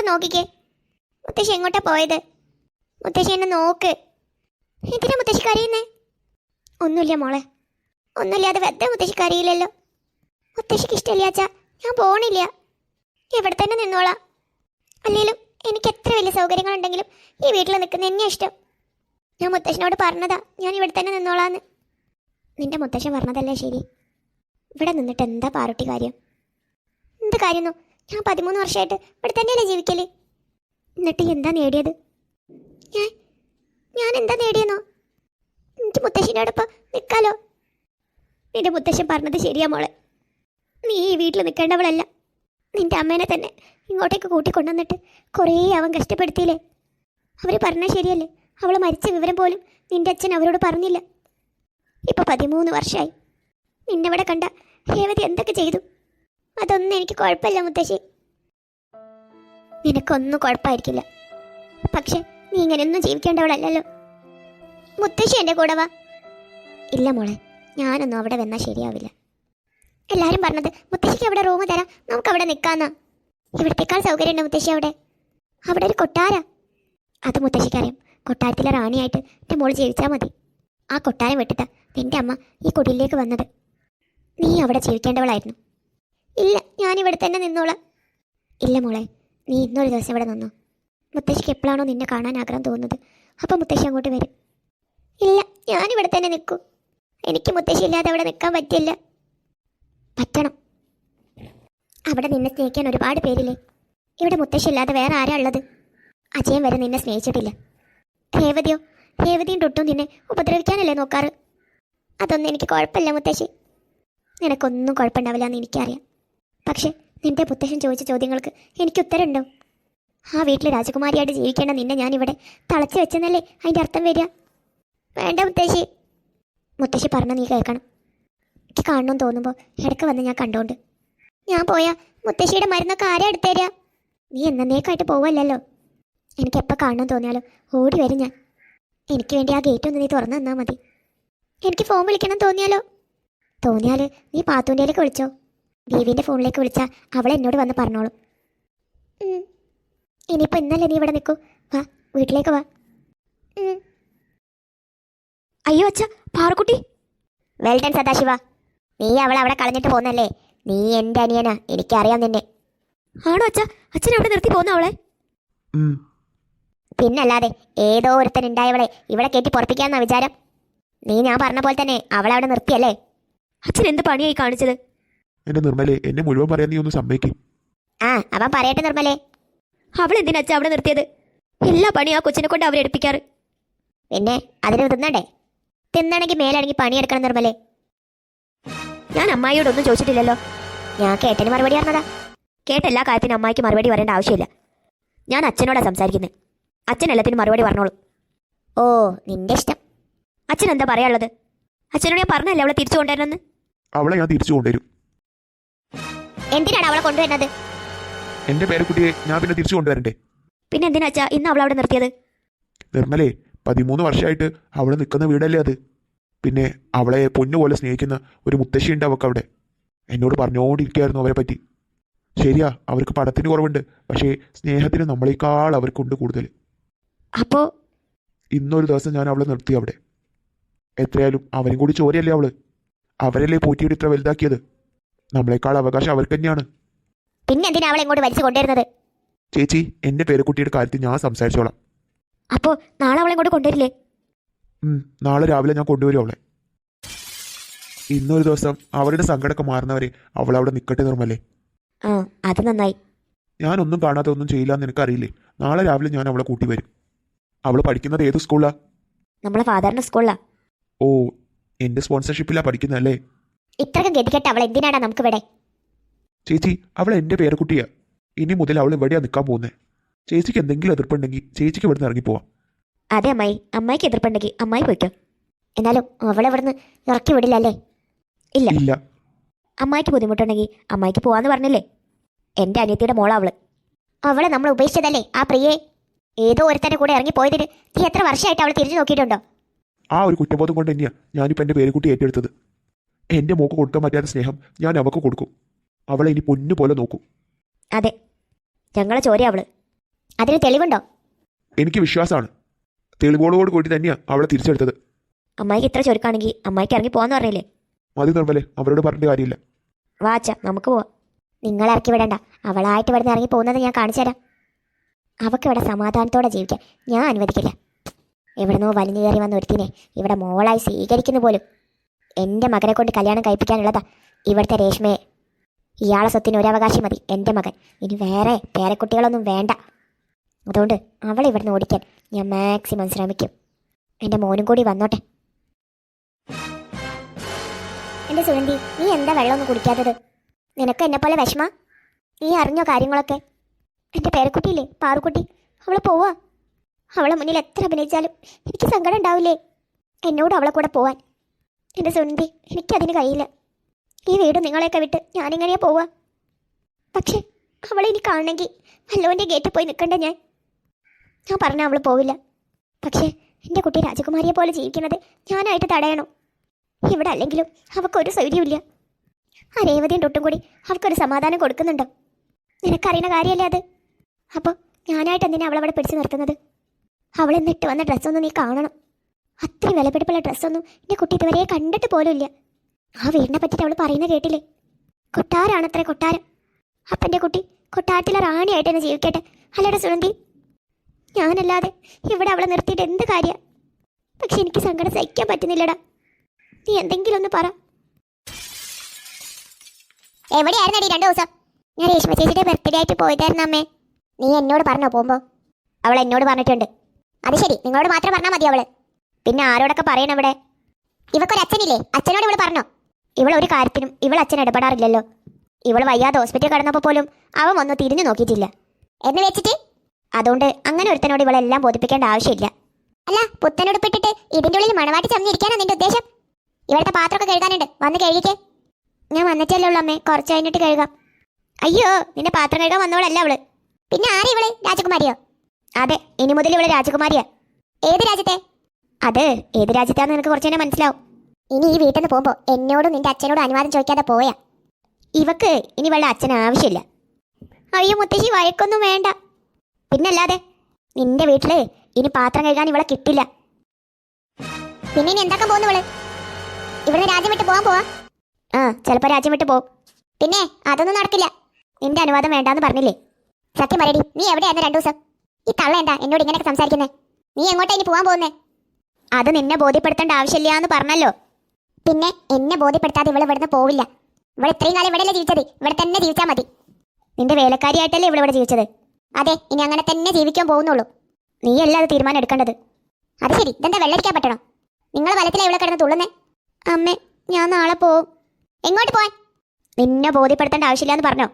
അങ്ങോട്ട് നോക്കിക്കേ. മുത്തശ്ശി എങ്ങോട്ടാ പോയത്? മുത്തശ്ശി എന്നെ നോക്ക്. എന്തിനാ മുത്തശ്ശി കരയുന്നേ? ഒന്നുമില്ല മോളെ. ഒന്നുമില്ലാതെ വെറുതെ മുത്തശ്ശി കരയില്ലല്ലോ. മുത്തശ്ശിക്ക് ഇഷ്ടമില്ല അച്ഛാ. ഞാൻ പോണില്ല. ഇവിടെ തന്നെ നിന്നോളാ. അല്ലെങ്കിലും എനിക്ക് എത്ര വലിയ സൗകര്യങ്ങളുണ്ടെങ്കിലും ഈ വീട്ടിൽ നിൽക്കുന്ന എന്നെ ഇഷ്ടം. ഞാൻ മുത്തശ്ശനോട് പറഞ്ഞതാ. ഞാൻ ഇവിടെ തന്നെ നിന്നോളാന്ന്. നിന്റെ മുത്തശ്ശൻ പറഞ്ഞതല്ലേ ശരി. ഇവിടെ നിന്നിട്ട് എന്താ പാറുട്ടി കാര്യം? എന്ത് കാര്യന്നു ഞാൻ പതിമൂന്ന് വർഷമായിട്ട് ഇവിടെ തന്നെയല്ലേ ജീവിക്കൽ? എന്നിട്ട് എന്താ നേടിയത്? ഞാൻ ഞാൻ എന്താ നേടിയെന്നോ? എനിക്ക് മുത്തശ്ശിനോടൊപ്പം നിൽക്കാലോ. നിന്റെ മുത്തശ്ശൻ പറഞ്ഞത് ശരിയാ മോളെ. നീ ഈ വീട്ടിൽ നിൽക്കേണ്ടവളല്ല. നിന്റെ അമ്മേനെ തന്നെ ഇങ്ങോട്ടേക്ക് കൂട്ടിക്കൊണ്ടുവന്നിട്ട് കുറേ അവൻ കഷ്ടപ്പെടുത്തിയില്ലേ? അവർ പറഞ്ഞാൽ ശരിയല്ലേ? അവൾ മരിച്ച വിവരം പോലും നിന്റെ അച്ഛൻ അവരോട് പറഞ്ഞില്ല. ഇപ്പോൾ പതിമൂന്ന് വർഷമായി നിന്നെവിടെ കണ്ട രേവതി എന്തൊക്കെ ചെയ്തു? അതൊന്നും എനിക്ക് കുഴപ്പമില്ല മുത്തശ്ശി. നിനക്കൊന്നും കുഴപ്പമായിരിക്കില്ല. പക്ഷെ നീ ഇങ്ങനെയൊന്നും ജീവിക്കേണ്ടവളല്ലോ മുത്തശ്ശി എന്റെ കൂടെ വാ. ഇല്ല മോളെ. ഞാനൊന്നും അവിടെ വന്നാൽ ശരിയാവില്ല. എല്ലാവരും പറഞ്ഞത് മുത്തശ്ശിക്ക് അവിടെ റൂം തരാം. നമുക്ക് അവിടെ നിൽക്കാന്നാ ഇവിടത്തേക്കാൾ സൗകര്യമുണ്ട് മുത്തശ്ശി അവിടെ. അവിടെ ഒരു കൊട്ടാര. അത് മുത്തശ്ശിക്കറിയാം. കൊട്ടാരത്തിലെ റാണിയായിട്ട് എന്റെ മോൾ ജീവിച്ചാൽ മതി. ആ കൊട്ടാരം വിട്ടിട്ടാ നിന്റെ അമ്മ ഈ കുടിലേക്ക് വന്നത്. നീ അവിടെ ജീവിക്കേണ്ടവളായിരുന്നു. ഇല്ല ഞാനിവിടെ തന്നെ നിന്നോളാം. ഇല്ല മോളെ നീ ഇന്നൊരു ദിവസം ഇവിടെ നിന്നോ. മുത്തശ്ശിക്ക് എപ്പോഴാണോ നിന്നെ കാണാൻ ആഗ്രഹം തോന്നുന്നത്. അപ്പം മുത്തശ്ശി അങ്ങോട്ട് വരും. ഇല്ല ഞാനിവിടെ തന്നെ നിൽക്കൂ. എനിക്ക് മുത്തശ്ശി ഇല്ലാതെ അവിടെ നിൽക്കാൻ പറ്റില്ല. പറ്റണം. അവിടെ നിന്നെ സ്നേഹിക്കാൻ ഒരുപാട് പേരില്ലേ? ഇവിടെ മുത്തശ്ശി ഇല്ലാതെ വേറെ ആരാ ഉള്ളത്? അജയൻ വരെ നിന്നെ സ്നേഹിച്ചിട്ടില്ല. രേവതിയോ? രേവതിയും ടൊട്ടും നിന്നെ ഉപദ്രവിക്കാനല്ലേ നോക്കാറ്? അതൊന്നും എനിക്ക് കുഴപ്പമില്ല മുത്തശ്ശി. നിനക്കൊന്നും കുഴപ്പമുണ്ടാവില്ല എന്ന് എനിക്കറിയാം. പക്ഷേ നിന്റെ മുത്തശ്ശൻ ചോദിച്ച ചോദ്യങ്ങൾക്ക് എനിക്ക് ഉത്തരമുണ്ടോ? ആ വീട്ടിലെ രാജകുമാരിയായിട്ട് ജീവിക്കേണ്ട നിന്നെ ഞാൻ ഇവിടെ തളച്ചു വെച്ചെന്നല്ലേ അതിന്റെ അർത്ഥം വരിക? വേണ്ട മുത്തശ്ശി. മുത്തശ്ശി പറഞ്ഞ നീ കേൾക്കണം. എനിക്ക് കാണണമെന്ന് തോന്നുമ്പോൾ ഇടയ്ക്ക് വന്ന് ഞാൻ കണ്ടോണ്ട്. ഞാൻ പോയാ മുത്തശ്ശിയുടെ മരുന്നൊക്കെ ആരാ എടുത്തുതരിക നീ എന്നേക്കായിട്ട് പോവല്ലല്ലോ. എനിക്ക് എപ്പോൾ കാണണമെന്ന് തോന്നിയാലോ ഓടി വരും ഞാൻ. എനിക്ക് വേണ്ടി ആ ഗേറ്റ് ഒന്ന് നീ തുറന്നു തന്നാൽ മതി. എനിക്ക് ഫോൺ വിളിക്കണം തോന്നിയാലോ? തോന്നിയാൽ നീ പാത്തൂന്റെയിലേക്ക് വിളിച്ചോ? ദേവീന്റെ ഫോണിലേക്ക് വിളിച്ചാൽ അവൾ എന്നോട് വന്ന് പറഞ്ഞോളും. ഇനിയിപ്പോൾ ഇന്നല്ലേ നീ ഇവിടെ നിൽക്കൂ വാ വീട്ടിലേക്ക് വാ. അയ്യോ അച്ഛ പാറക്കുട്ടി. വെൽഡൻ സദാശിവ. നീ അവളെ അവിടെ കളഞ്ഞിട്ട് പോന്നല്ലേ? നീ എന്റെ അനിയനാ എനിക്കറിയാം നിന്നെ. ആണോ അച്ഛ? അച്ഛൻ അവിടെ നിർത്തി പോന്ന അവളെ. പിന്നല്ലാതെ ഏതോ ഒരുത്തൻ ഉണ്ടായവളെ ഇവിടെ കയറ്റി പൊറപ്പിക്കാന്നാ വിചാരം. നീ ഞാൻ പറഞ്ഞ പോലെ തന്നെ അവളെ അവിടെ നിർത്തിയല്ലേ? അച്ഛൻ എന്ത് പണിയായി കാണിച്ചത്? എന്റെ നിർമ്മലെ എന്നെ മുഴുവൻ പറയാൻ നീ ഒന്ന് സമ്മതിക്കും. ആ അവൻ പറയട്ടെ നിർമ്മലേ. അവൾ എന്തിനാ അച്ഛാ അവിടെ നിർത്തിയത്? എല്ലാ പണിയും ആ കൊച്ചിനെ കൊണ്ട് അവരെ എടുപ്പിക്കാറ്. പിന്നെ അതിന് തിന്നണ്ടേ? തിന്നണമെങ്കിൽ മേലാണെങ്കിൽ പണിയെടുക്കണം നിർമ്മലേ. ഞാൻ അമ്മായിയോടൊന്നും ചോദിച്ചിട്ടില്ലല്ലോ. ഞാൻ കേട്ടന് മറുപടി പറഞ്ഞതാ. കേട്ട എല്ലാ കാര്യത്തിനും അമ്മായിക്ക് മറുപടി പറയേണ്ട ആവശ്യമില്ല. ഞാൻ അച്ഛനോടാ സംസാരിക്കുന്നത് അച്ഛൻ എല്ലാത്തിനും മറുപടി പറഞ്ഞോളൂ. ഓ നിന്റെ ഇഷ്ടം. അച്ഛൻ എന്താ പറയാനുള്ളത്? അച്ഛനോട് ഞാൻ പറഞ്ഞല്ലേ അവളെ തിരിച്ചു കൊണ്ടുവരണമെന്ന്? അവളെ ഞാൻ തിരിച്ചു കൊണ്ടുവരും. എന്തിനാണ് അവളെ കൊണ്ടുവരുന്നത്? എന്റെ പേരക്കുട്ടിയെ ഞാൻ പിന്നെ തിരിച്ചു കൊണ്ടുവരണ്ടേ? പിന്നെ എന്തിനാ അച്ഛാ ഇന്ന് അവൾ അവിടെ നിർത്തിയത്? നിർമ്മലേ പതിമൂന്ന് വർഷമായിട്ട് അവൾ നിൽക്കുന്ന വീടല്ലേ അത്? പിന്നെ അവളെ പൊന്നുപോലെ സ്നേഹിക്കുന്ന ഒരു മുത്തശ്ശിയുണ്ട് അവൾക്ക് അവിടെ. എന്നോട് പറഞ്ഞുകൊണ്ടിരിക്കുകയായിരുന്നു അവരെ പറ്റി. ശരിയാ അവർക്ക് പടത്തിന് കുറവുണ്ട് പക്ഷേ സ്നേഹത്തിന് നമ്മളെക്കാൾ അവർക്കുണ്ട് കൂടുതൽ. അപ്പോ? ഇന്നൊരു ദിവസം ഞാൻ അവളെ നിർത്തി അവിടെ. എത്രയായാലും അവരും കൂടി ചോരയല്ലേ അവൾ? അവരല്ലേ പോറ്റിയിട്ട് ഇത്ര വലുതാക്കിയത്? നമ്മളെക്കാൾ അവകാശം അവർക്ക് തന്നെയാണ്. പിന്നെ എന്തിനാ അവളെ ഇങ്ങോട്ട് വലിച്ചു കൊണ്ടുവരുന്നത്? ചേച്ചി എന്റെ പേരക്കുട്ടിയുടെ കാര്യത്തിൽ ഞാൻ സംസാരിച്ചോളാം. അപ്പോ നാളെ അവളെ ഇങ്ങോട്ട് കൊണ്ടുവരില്ലേ? നാളെ രാവിലെ ഞാൻ കൊണ്ടുവരും അവളെ. ഇന്നൊരു ദിവസം അവരുടെ സങ്കടമൊക്കെ മാറുന്നവരെ അവൾ അവിടെ നിൽക്കട്ടെ നിർമ്മല്ലേ ആ അത് നന്നായി. ഞാനൊന്നും കാണാത്ത ഒന്നും ചെയ്യില്ല എന്ന് എനിക്കറിയില്ലേ? നാളെ രാവിലെ ഞാൻ അവളെ കൂട്ടി വരും. അവൾ പഠിക്കുന്നത് ഏത് സ്കൂളാ നമ്മളെ ഫാദറിന്റെ സ്കൂളിലാ. ഓ എന്റെ സ്പോൺസർഷിപ്പിലാ പഠിക്കുന്നതല്ലേ? ഇത്രക്കും ഗതികെട്ട് അവൾ എന്തിനാടാ നമുക്ക് ഇവിടെ ചേച്ചി അവൾ എന്റെ പേരക്കുട്ടിയാ. ഇനി മുതൽ അവൾ എവിടെയാ നിൽക്കാൻ പോകുന്നത് ചേച്ചിക്ക് എന്തെങ്കിലും എതിർപ്പുണ്ടെങ്കിൽ ചേച്ചിക്ക് ഇവിടുന്ന് ഇറങ്ങിപ്പോവാം. അതെ അമ്മായി അമ്മായിക്ക് എതിർപ്പുണ്ടെങ്കിൽ അമ്മായി പോയിക്കോ. എന്നാലും അവളെ ഇവിടുന്ന് ഇറക്കി വിടില്ലല്ലേ ഇല്ല. ഇല്ല. അമ്മായിക്ക് ബുദ്ധിമുട്ടുണ്ടെങ്കിൽ അമ്മായിക്ക് പോവാന്ന് പറഞ്ഞില്ലേ? എന്റെ അനിയത്തിയുടെ മോളാ അവൾ. അവളെ നമ്മൾ ഉപേക്ഷിച്ചതല്ലേ ആ പ്രിയെ? ഏതോ ഒരുത്തന്റെ കൂടെ ഇറങ്ങി പോയതിന് നീ എത്ര വർഷമായിട്ട് അവൾ തിരിഞ്ഞു നോക്കിയിട്ടുണ്ടോ? ആ ഒരു കുറ്റബോധം കൊണ്ട് തന്നെയാ ഞാനിപ്പോൾ എന്റെ പേരക്കുട്ടി ഏറ്റെടുത്തത്. എന്റെ മോക്ക് കൊടുക്കാൻ പറ്റാത്ത സ്നേഹം ഞാൻ അവക്ക് കൊടുക്കും. അവളെ ഇനി പൊന്നു പോലെ നോക്കും. അതെ. ഞങ്ങളെ ചോര അവൾ. അതിന് തെളിവുണ്ടോ? എനിക്ക് വിശ്വാസമാണ്. തെളിവോളോട് കൂടി തന്നെയാ അവളെ തിരിച്ചെടുത്തത്. അമ്മായിക്ക് ഇത്ര ചൊരുക്കാണെങ്കിൽ അമ്മായിക്ക് ഇറങ്ങി പോവാന്ന് പറഞ്ഞില്ലേ? മതി നിർമ്മലേ അവരോട് പറഞ്ഞിട്ട് കാര്യമില്ല. വാച്ച നമുക്ക് പോവാം. നിങ്ങൾ ഇറക്കി വിടണ്ട. അവളായിട്ട് ഇവിടെ ഇറങ്ങി പോകുന്നത് ഞാൻ കാണിച്ചു തരാം. അവക്ക് ഇവിടെ സമാധാനത്തോടെ ജീവിക്കാൻ ഞാൻ അനുവദിക്കില്ല. എവിടുന്നോ വലിഞ്ഞു കയറി വന്ന ഒരുത്തിനെ ഇവിടെ മോളായി സ്വീകരിക്കുന്നു പോലും എന്റെ മകനെ കൊണ്ട് കല്യാണം കഴിപ്പിക്കാനുള്ളതാ ഇവിടുത്തെ രേഷ്മയെ. ഇയാളെ സ്വത്തിന് ഒരവകാശം മതി എന്റെ മകൻ. ഇനി വേറെ പേരക്കുട്ടികളൊന്നും വേണ്ട. അതുകൊണ്ട് അവളെ ഇവിടുന്ന് ഓടിക്കാൻ ഞാൻ മാക്സിമം ശ്രമിക്കും. എന്റെ മോനും കൂടി വന്നോട്ടെ. എന്റെ സുഗന്ധി നീ എന്താ വെള്ളമൊന്നും കുടിക്കാത്തത്? നിനക്ക് എന്നെ പോലെ വിഷമ? നീ അറിഞ്ഞോ കാര്യങ്ങളൊക്കെ? എന്റെ പേരക്കുട്ടിയില്ലേ പാറുക്കുട്ടി? അവൾ പോവാ. അവളെ മുന്നിൽ എത്ര അഭിനയിച്ചാലും എനിക്ക് സങ്കടം ഉണ്ടാവില്ലേ? എന്നോട് അവളെ കൂടെ പോവാൻ. എന്റെ സുന്ദി എനിക്കതിന് കഴിയില്ല. ഈ വീട് നിങ്ങളെയൊക്കെ വിട്ട് ഞാനിങ്ങനെയാ പോവാ പക്ഷേ അവളെ ഇനി കാണണമെങ്കിൽ വല്ലോന്റെ ഗേറ്റിൽ പോയി നിൽക്കണ്ട ഞാൻ? ഞാൻ പറഞ്ഞ അവൾ പോവില്ല. പക്ഷേ എന്റെ കുട്ടി രാജകുമാരിയെ പോലെ ജീവിക്കുന്നത് ഞാനായിട്ട് തടയണം. ഇവിടെ അല്ലെങ്കിലും അവൾക്കൊരു സൗകര്യമില്ല ആ രേവതിയും തൊട്ടും കൂടി അവൾക്കൊരു സമാധാനം കൊടുക്കുന്നുണ്ടോ. നിനക്കറിയുന്ന കാര്യമല്ലേ അത്? അപ്പോൾ ഞാനായിട്ട് എന്തിനാ അവളവിടെ പിടിച്ചു നിർത്തുന്നത്? അവളെന്നിട്ട് വന്ന ഡ്രസ്സൊന്നും നീ കാണണം. അത്രയും വിലപിടിപ്പുള്ള ഡ്രസ്സൊന്നും എന്റെ കുട്ടി ഇതുവരെ കണ്ടിട്ട് പോലും ഇല്ല ആ വീടിനെ പറ്റിയിട്ട് അവൾ പറയുന്ന കേട്ടില്ലേ? കൊട്ടാരാണത്രേ കൊട്ടാരം. അപ്പന്റെ കുട്ടി കൊട്ടാരത്തിലെ റാണിയായിട്ട് എന്നെ ജീവിക്കട്ടെ. അല്ലട സുനന്തി ഞാനല്ലാതെ ഇവിടെ അവളെ നിർത്തിയിട്ട് എന്ത് കാര്യ? പക്ഷെ എനിക്ക് സങ്കടം സഹിക്കാൻ പറ്റുന്നില്ലടാ. നീ എന്തെങ്കിലും ഒന്ന് പറ. എവിടെയായിരുന്നടി രണ്ടു ദിവസം? ഞാൻ രേഷ്മ ചേച്ചിയുടെ ബർത്ത്ഡേ ആയിട്ട് പോയതായിരുന്നു അമ്മേ. നീ എന്നോട് പറഞ്ഞോ പോകുമ്പോ. അവൾ എന്നോട് പറഞ്ഞിട്ടുണ്ട്. അത് ശരി നിങ്ങളോട് മാത്രം പറഞ്ഞാൽ മതി അവൾ. പിന്നെ ആരോടൊക്കെ പറയണം ഇവിടെ? ഇവക്കൊരു അച്ഛനില്ലേ? അച്ഛനോട് ഇവൾ പറഞ്ഞോ? ഇവൾ ഒരു കാര്യത്തിനും ഇവൾ അച്ഛൻ ഇടപെടാറില്ലല്ലോ. ഇവൾ വയ്യാതെ ഹോസ്പിറ്റലിൽ കിടന്നപ്പോൾ പോലും അവൻ ഒന്ന് തിരിഞ്ഞു നോക്കിയിട്ടില്ല. എന്ന് വെച്ചിട്ട്? അതുകൊണ്ട് അങ്ങനെ ഒരുത്തനോട് ഇവളെല്ലാം ബോധിപ്പിക്കേണ്ട ആവശ്യമില്ല. അല്ല പുത്തനുടുപ്പിട്ടിട്ട് ഇതിന്റെ ഉള്ളിൽ മണവാട്ടി ചമ്മിരിക്കാനാ നിന്റെ ഉദ്ദേശം? ഇവിടുത്തെ പാത്രമൊക്കെ കഴുകാനുണ്ട്. വന്ന് കഴുകിക്കേ. ഞാൻ വന്നിട്ടല്ലേ ഉള്ളൂ അമ്മേ. കുറച്ച് കഴിഞ്ഞിട്ട് കഴുകാം. അയ്യോ നിന്റെ പാത്രം കഴുകാൻ വന്നവളല്ല അവൾ. പിന്നെ ആരാ ഇവൾ? രാജകുമാരിയോ? അതെ ഇനി മുതൽ ഇവൾ രാജകുമാരിയാ. ഏത് രാജ്യത്തെ? അത് ഏത് രാജ്യത്താന്ന് നിനക്ക് കുറച്ച് തന്നെ മനസ്സിലാവും. ഇനി ഈ വീട്ടിൽ നിന്ന് പോകുമ്പോൾ എന്നോടും നിന്റെ അച്ഛനോടും അനുവാദം ചോദിക്കാതെ പോയാ. ഇവക്ക് ഇനി ഇവളുടെ അച്ഛന് ആവശ്യമില്ല. അയ്യോ മുത്തശ്ശി വഴക്കൊന്നും വേണ്ട. പിന്നല്ലാതെ നിന്റെ വീട്ടിൽ ഇനി പാത്രം കഴുകാൻ ഇവളെ കിട്ടില്ല. പിന്നെ ഇനി എന്താക്കാൻ പോകുന്നവൾ ഇവിടുന്ന് രാജ്യം വിട്ട് പോകാൻ പോവാ? ആ ചിലപ്പോ രാജ്യം വിട്ട് പോവും. പിന്നെ അതൊന്നും നടക്കില്ല. നിന്റെ അനുവാദം വേണ്ടാന്ന് പറഞ്ഞില്ലേ? സത്യം പറയടി നീ എവിടെയായിരുന്നു രണ്ടു ദിവസം? ഈ തള്ള എന്താ എന്നോട് ഇങ്ങനെയൊക്കെ സംസാരിക്കുന്നേ? നീ എങ്ങോട്ടാ ഇനി പോകാൻ പോകുന്നേ? അത് നിന്നെ ബോധ്യപ്പെടുത്തേണ്ട ആവശ്യമില്ല എന്ന് പറഞ്ഞല്ലോ. പിന്നെ എന്നെ ബോധ്യപ്പെടുത്താതെ ഇവൾ ഇവിടുന്ന് പോവില്ല. ഇവിടെ ഇത്രയും കാലം ഇവിടെയല്ലേ ജീവിച്ചത്? ഇവിടെ തന്നെ ജീവിച്ചാൽ മതി. നിന്റെ വേലക്കാരിയായിട്ടല്ലേ ഇവിടെ ഇവിടെ ജീവിച്ചത്? അതെ ഇനി അങ്ങനെ തന്നെ ജീവിക്കാൻ പോകുന്നുള്ളൂ. നീയല്ല അത് തീരുമാനം എടുക്കേണ്ടത്? അത് ശരി ഇതെന്താ വെള്ളടിക്കാൻ പറ്റണം? നിങ്ങൾ വലത്തിലെ ഇവിടെ കിടന്ന് തുള്ളുന്നേ? അമ്മേ ഞാൻ നാളെ പോവും. എങ്ങോട്ട് പോവാൻ? നിന്നെ ബോധ്യപ്പെടുത്തേണ്ട ആവശ്യമില്ല എന്ന് പറഞ്ഞോ?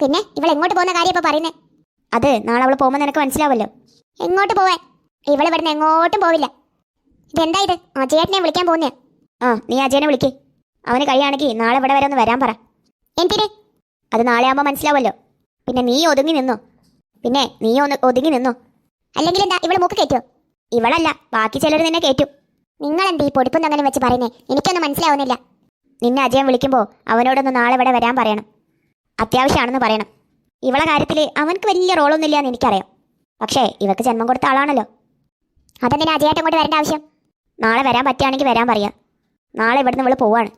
പിന്നെ ഇവൾ എങ്ങോട്ട് പോകുന്ന കാര്യം ഇപ്പൊ പറയുന്നേ? അത് നാളെ അവൾ പോകുമ്പോൾ നിനക്ക് മനസ്സിലാവല്ലോ എങ്ങോട്ട് പോവാൻ? ഇവൾ ഇവിടുന്ന് എങ്ങോട്ടും പോവില്ല. ഇതെന്താ ഇത്? അജയേട്ടനെ വിളിക്കാൻ പോകുന്നേ ആ നീ അജയനെ വിളിക്ക്. അവന് കഴിയാണെങ്കിൽ നാളെ ഇവിടെ വരെ ഒന്ന് വരാൻ പറ. എന്തിന്? അത് നാളെ ആകുമ്പോൾ മനസ്സിലാവല്ലോ പിന്നെ നീ ഒതുങ്ങി നിന്നോ? പിന്നെ നീ ഒന്ന് ഒതുങ്ങി നിന്നോ? അല്ലെങ്കിൽ എന്താ ഇവിടെ മൂക്ക് കയറ്റോ ഇവളല്ല ബാക്കി ചിലർ നിന്നെ കയറ്റും. നിങ്ങൾ എന്ത് ഈ പൊടിപ്പൊന്നും അങ്ങനെ വെച്ച് പറയുന്നേ? എനിക്കൊന്നും മനസ്സിലാവുന്നില്ല. നിന്നെ അജയൻ വിളിക്കുമ്പോൾ അവനോടൊന്ന് നാളെ ഇവിടെ വരാൻ പറയണം. അത്യാവശ്യമാണെന്ന് പറയണം. ഇവളെ കാര്യത്തിൽ അവൻക്ക് വലിയ റോളൊന്നുമില്ല എന്ന് എനിക്കറിയാം. പക്ഷേ ഇവക്ക് ജന്മം കൊടുത്ത ആളാണല്ലോ. അതെന്തിനാ അജയായിട്ട് അങ്ങോട്ട് വരേണ്ട ആവശ്യം? നാളെ വരാൻ പറ്റുകയാണെങ്കിൽ വരാൻ പറയാം നാളെ ഇവിടുന്ന് ഇവൾ പോവാണ്.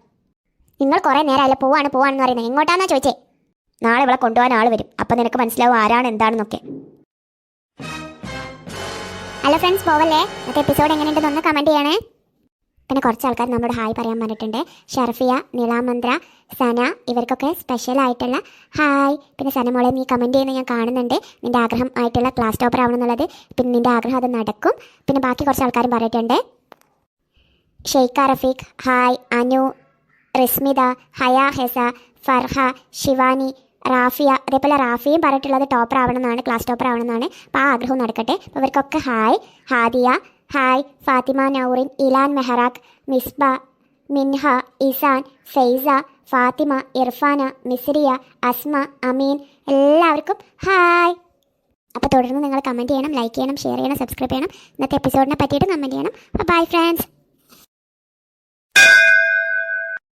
നിങ്ങൾ കുറേ നേരമല്ല പോവാണ് പോവാണെന്ന് പറയുന്നത്. എങ്ങോട്ടാന്നാ ചോദിച്ചേ? നാളെ ഇവളെ കൊണ്ടുപോകാൻ ആൾ വരും. അപ്പം നിനക്ക് മനസ്സിലാവും ആരാണ് എന്താണെന്നൊക്കെ. ഹലോ ഫ്രണ്ട്സ് പോവല്ലേ? ഇന്നത്തെ എപ്പിസോഡ് എങ്ങനെയുണ്ടെന്ന് ഒന്ന് കമന്റ് ചെയ്യണേ. പിന്നെ കുറച്ച് ആൾക്കാർ നമ്മളോട് ഹായ് പറയാൻ പറഞ്ഞിട്ടുണ്ട്. ഷർഫിയ നിളാമന്ത്ര സന ഇവർക്കൊക്കെ സ്പെഷ്യൽ ആയിട്ടുള്ള ഹായ്. പിന്നെ സന മോളെ നീ കമന്റ് ചെയ്യുന്ന ഞാൻ കാണുന്നുണ്ട്. നിന്റെ ആഗ്രഹം ആയിട്ടുള്ള ക്ലാസ് ടോപ്പർ ആവണം എന്നുള്ളത്. പിന്നെ നിന്റെ ആഗ്രഹം അത് നടക്കും. പിന്നെ ബാക്കി കുറച്ച് ആൾക്കാരും പറഞ്ഞിട്ടുണ്ട്. ഷെയ്ഖ റഫീഖ് ഹായ് അനു റിസ്മിത ഹയ ഹെസ ഫർഹ ശിവാനി റാഫിയ അതേപോലെ റാഫിയും പറഞ്ഞിട്ടുള്ളത് ടോപ്പർ ആവണമെന്നാണ് ക്ലാസ് ടോപ്പർ ആവണമെന്നാണ്. അപ്പോൾ ആ ആഗ്രഹം നടക്കട്ടെ. അപ്പോൾ ഇവർക്കൊക്കെ ഹായ്. ഹാദിയ ഹായ്. ഫാത്തിമ നൗറിൻ ഇലാൻ മെഹറാഖ് മിസ്ബ മിൻഹ ഇസാൻ ഫെയ്സ ഫാത്തിമ ഇർഫാന മിസ്രിയ അസ്മ അമീൻ എല്ലാവർക്കും ഹായ്. അപ്പോൾ തുടർന്ന് നിങ്ങൾ കമന്റ് ചെയ്യണം ലൈക്ക് ചെയ്യണം ഷെയർ ചെയ്യണം സബ്സ്ക്രൈബ് ചെയ്യണം. ഇന്നത്തെ എപ്പിസോഡിനെ പറ്റിയിട്ട് കമന്റ് ചെയ്യണം. അപ്പോൾ ബൈ ഫ്രണ്ട്സ് you